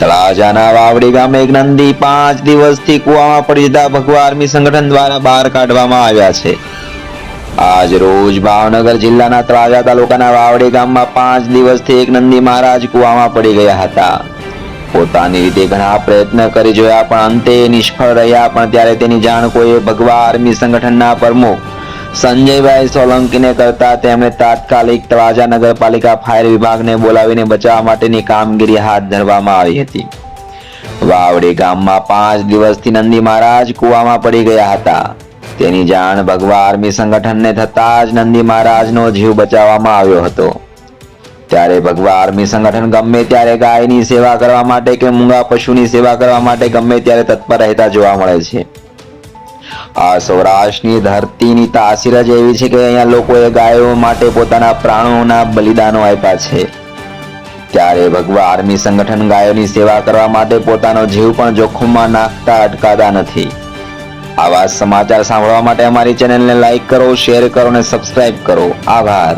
તળાજાના વાવડી ગામે એક નંદી પાંચ દિવસથી કુવામાં પડી જતા ભગવા આર્મી સંગઠન દ્વારા બહાર કાઢવામાં આવ્યા છે. આજ રોજ ભાવનગર જિલ્લાના તળાજા તાલુકાના વાવડી ગામમાં પાંચ દિવસથી એક નંદી મહારાજ કુવામાં પડી ગયા હતા. પોતાની રીતે ઘણા પ્રયત્ન કરી જોયા પણ અંતે નિષ્ફળ રહ્યા પણ ત્યારે તેની જાણ કોઈએ ભગવા આર્મી સંગઠનના પ્રમુખ સંજયભાઈ સોલંકીને કરતા તેમણે તાત્કાલિક તળાજા નગરપાલિકા ફાયર વિભાગને બોલાવીને બચાવવા માટેની કામગીરી હાથ ધરવામાં આવી હતી. વાવડી ગામમાં પાંચ દિવસથી નંદી મહારાજ કુવામાં પડી ગયા હતા. તેની જાણ ભગવા આર્મી સંગઠનને થતા જ નંદી મહારાજનો જીવ બચાવવામાં આવ્યો હતો. ત્યારે ભગવા આર્મી સંગઠન ગમે ત્યારે ગાયની સેવા કરવા માટે કે મૂંગા પશુની સેવા કરવા માટે ગમે ત્યારે તત્પર રહેતા જોવા મળે છે. આ સૌરાષ્ટ્રની ધરતીની તાસીર જ એવી છે કે અહીંયા લોકોએ ગાયો માટે પોતાના પ્રાણોના બલિદાનો આપ્યા છે. ત્યારે ભગવા આર્મી સંગઠન ગાયોની સેવા કરવા માટે પોતાનો જીવ પણ જોખમમાં નાખતા અટકાતા નથી. આવા સમાચાર સાંભળવા માટે અમારી ચેનલને લાઈક કરો, શેર કરો અને સબસ્ક્રાઇબ કરો. આભાર.